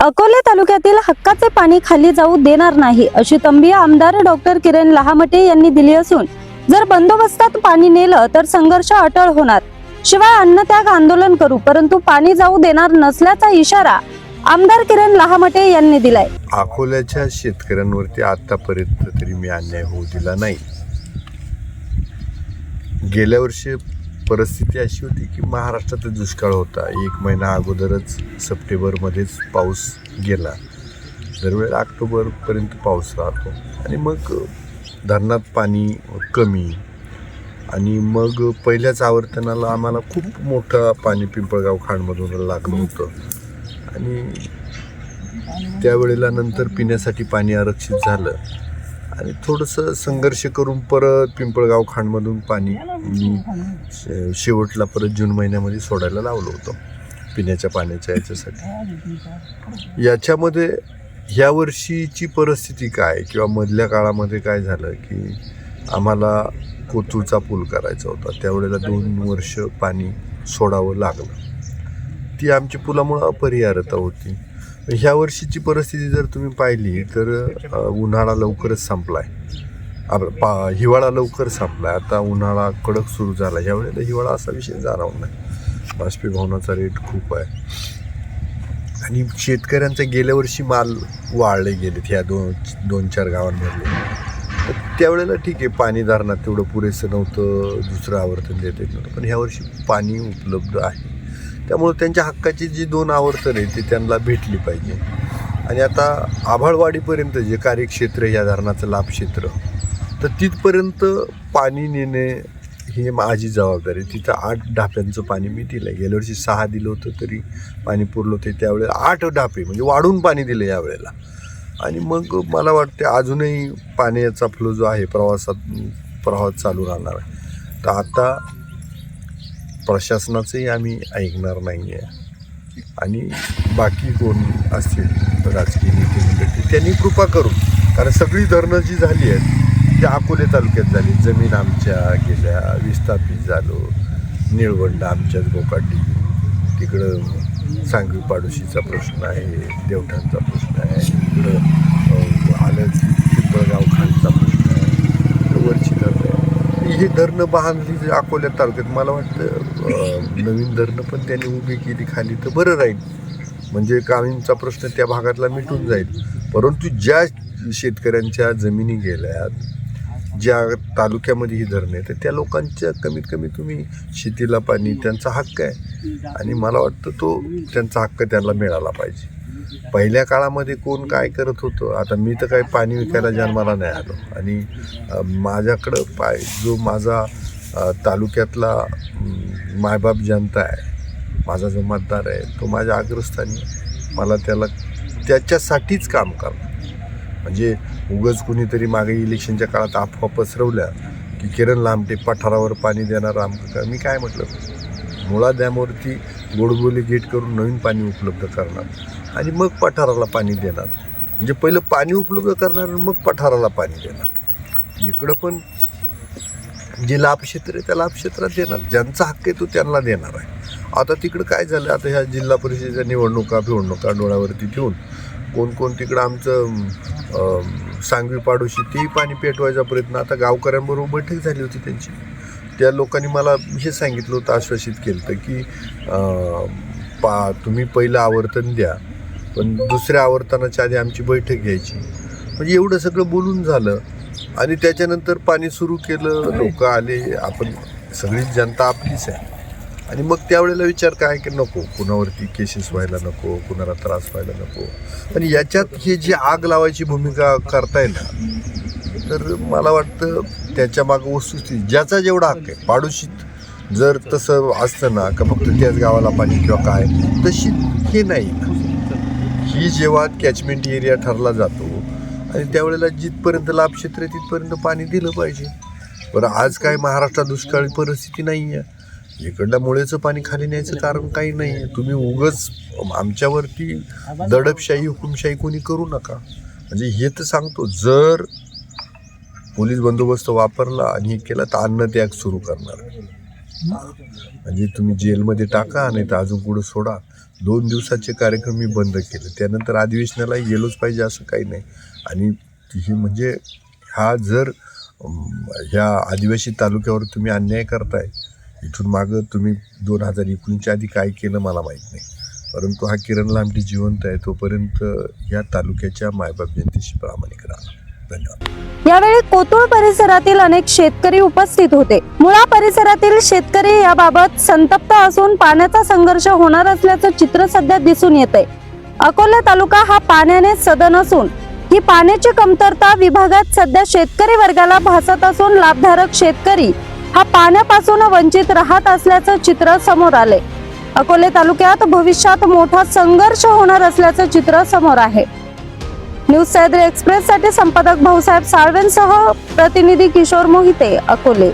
अकोले तालुक्यातील हक्काचे पाणी खाली जाऊ देणार नाही अशी तंबी आमदार डॉक्टर किरण लहामटे यांनी दिली असून जर बंदोबस्तात पाणी नेलं तर संघर्ष अटळ होणार. शिवाय अन्नत्याग आंदोलन करू परंतु पाणी जाऊ देणार नसल्याचा इशारा आमदार किरण लहामटे यांनी दिलाय. अकोल्याच्या शेतकऱ्यांवरती आतापर्यंत तरी मी अन्याय होऊ दिला नाही. गेल्या वर्षी परिस्थिती अशी होती की महाराष्ट्रात दुष्काळ होता. एक महिना अगोदरच सप्टेंबरमध्येच पाऊस गेला. दरवेळेला ऑक्टोबरपर्यंत पाऊस राहतो. आणि मग धरणात पाणी कमी. आणि मग पहिल्याच आवर्तनाला आम्हाला खूप मोठं पाणी पिंपळगाव खांडमधून लागलं होतं. आणि त्यावेळेला नंतर पिण्यासाठी पाणी आरक्षित झालं. आणि थोडंसं संघर्ष करून परत पिंपळगाव खांडमधून पाणी मी शेवटला परत जून महिन्यामध्ये सोडायला लावलं होतं पिण्याच्या पाण्याच्या याच्यासाठी. याच्यामध्ये ह्या वर्षीची परिस्थिती काय? किंवा मधल्या काळामध्ये काय झालं की आम्हाला कोथरूडचा पूल करायचा होता त्यावेळेला दोन वर्ष पाणी सोडावं लागलं. ती आमची पुलामुळं अपरिहार्यता होती. ह्या वर्षीची परिस्थिती जर तुम्ही पाहिली तर उन्हाळा लवकरच संपलाय. आपला पा हिवाळा लवकर संपलाय. आता उन्हाळा कडक सुरू झाला. ह्या हिवाळा असा विषय जाणवत नाही. बाष्पीभवनाचा रेट खूप आहे. आणि शेतकऱ्यांचा गेल्या वर्षी माल वाळले गेलेत ह्या दोन दोन चार गावांमधले. तर त्यावेळेला ठीक आहे पाणी धरणात तेवढं पुरेसं नव्हतं दुसरं आवर्तन देता येत नव्हतं. पण ह्या वर्षी पाणी उपलब्ध आहे. त्यामुळं त्यांच्या हक्काची जी दोन आवर्तन आहे ती त्यांना भेटली पाहिजे. आणि आता आभाळवाडीपर्यंत जे कार्यक्षेत्र या धरणाचं लाभक्षेत्र तर तिथपर्यंत पाणी नेणे हे माझी जबाबदारी. तिथं आठ ढाप्यांचं पाणी मी दिलं गेल्या वर्षी सहा दिलं होतं तरी पाणी पुरलं होते. त्यावेळेला आठ ढापे म्हणजे वाढून पाणी दिलं यावेळेला. आणि मग मला वाटते अजूनही पाण्याचा फ्लो जो आहे प्रवासात प्रवास चालू राहणार आहे. तर आता प्रशासनाचंही आम्ही ऐकणार नाही आहे आणि बाकी कोण असतील राजकीय नेते मंडळी त्यांनी कृपा करून कारण सगळी धरणं जी झाली आहेत ती अकोले तालुक्यात झाली. जमीन आमच्या गेल्या विस्थापित झालो. निळवंड आमच्याच गोकाटी तिकडं सांगवी पाडोशीचा प्रश्न आहे देवठाणचा प्रश्न आहे तिकडं आलं पिंपळगाव खालचा प्रश्न आहे. वरची धरणं. आहे ही धरणं बांधली अकोल्या तालुक्यात. मला वाटतं नवीन धरणं पण त्यांनी उभी केली खाली तर बरं राहील. म्हणजे कामींचा प्रश्न त्या भागातला मिटून जाईल. परंतु ज्या शेतकऱ्यांच्या जमिनी गेल्यात ज्या तालुक्यामध्ये ही धरणं आहे तर त्या लोकांच्या कमीत कमी तुम्ही शेतीला पाणी त्यांचा हक्क आहे. आणि मला वाटतं तो त्यांचा हक्क त्यांना मिळाला पाहिजे. पहिल्या काळामध्ये कोण काय करत होतं? आता मी तर काही पाणी विकायला जन्माला नाही आलो. आणि माझ्याकडं पाय जो माझा तालुक्यातला मायबाप जनता आहे. माझा जो मतदार आहे तो माझ्या अग्रस्थानी मला त्याला त्याच्यासाठीच काम करणं म्हणजे उगच कुणीतरी मागे इलेक्शनच्या काळात अफवा पसरवल्या की किरण लांबटे पठारावर पाणी देणार आम मी काय म्हटलं? मुळा डॅमवरती गोडबोली गेट करून नवीन पाणी उपलब्ध करणार. आणि मग पठाराला पाणी देणार. म्हणजे पहिलं पाणी उपलब्ध करणार आणि मग पठाराला पाणी देणार. इकडं पण जे लाभक्षेत्र आहे त्या लाभक्षेत्रात देणार. ज्यांचा हक्क आहे तो त्यांना देणार आहे. आता तिकडं काय झालं? आता ह्या जिल्हा परिषदेच्या निवडणुका निवडणुका डोळ्यावरती ठेवून कोण कोण तिकडं आमचं सांगवी पाडोशी तेही पाणी पेटवायचा प्रयत्न. आता गावकऱ्यांबरोबर बैठक झाली होती त्यांची. त्या लोकांनी मला हे सांगितलं होतं आश्वासित केलं होतं की पा तुम्ही पहिलं आवर्तन द्या पण दुसऱ्या आवर्तनाच्या आधी आमची बैठक घ्यायची. म्हणजे एवढं सगळं बोलून झालं. आणि त्याच्यानंतर पाणी सुरू केलं लोक आले आपण सगळीच जनता आपलीच आहे. आणि मग त्यावेळेला विचार काय की नको कुणावरती केसेस व्हायला नको कुणाला त्रास व्हायला नको. आणि याच्यात हे जी आग लावायची भूमिका करताय ना तर मला वाटतं त्याच्या मागं वस्तुस्थिती ज्याचा जेवढा हक्क आहे पाडोशीत जर तसं असतं ना का फक्त त्याच गावाला पाणी किंवा काय तशी हे नाही. ही जेव्हा कॅचमेंट एरिया ठरला जातो आणि त्यावेळेला जिथपर्यंत लाभक्षेत्र आहे तिथपर्यंत पाणी दिलं पाहिजे. बरं आज काय महाराष्ट्रात दुष्काळी परिस्थिती नाही आहे इकडल्या मुळेचं पाणी खाली न्यायचं कारण काही नाही आहे तुम्ही उगच आमच्यावरती दडपशाही हुकुमशाही कोणी करू नका. म्हणजे हे तर सांगतो जर पोलीस बंदोबस्त वापरला आणि हे केलं तर अन्नत्याग सुरू करणार. म्हणजे तुम्ही जेलमध्ये टाका नाही तर अजून पुढं सोडा. दोन दिवसाचे कार्यक्रम मी बंद केले. त्यानंतर अधिवेशनाला गेलोच पाहिजे असं काही नाही. आणि ही म्हणजे हा जर ह्या आदिवासी तालुक्यावर तुम्ही अन्याय करताय इथून मागं तुम्ही दोन हजार एकोणीसच्या आधी काय केलं मला माहीत नाही. परंतु हा किरण लांबटी जिवंत आहे तोपर्यंत या तालुक्याच्या मायबाप जयंतीशी प्रामाणिक राहा. धन्यवाद यावेळी कोतुळ परिसरातील अनेक शेतकरी उपस्थित होते. मुळा परिसरातील शेतकरी याबाबत संतप्त असून पाण्याचा संघर्ष होणार असल्याचं चित्र सध्या दिसून येते अकोला तालुका हा पाण्याने सदन असून ही पाण्याची कमतरता विभागात सध्या शेतकरी वर्गाला भासत असून लाभधारक शेतकरी हा पाण्यापासून वंचित राहत असल्याचं चित्र समोर आले अकोले तालुक्यात भविष्यात मोठा संघर्ष होणार असल्याचं चित्र समोर आहे. न्यूज सह्याद्री एक्सप्रेस साठी संपादक भाऊसाहेब साळवेंसह प्रतिनिधी किशोर मोहिते अकोले.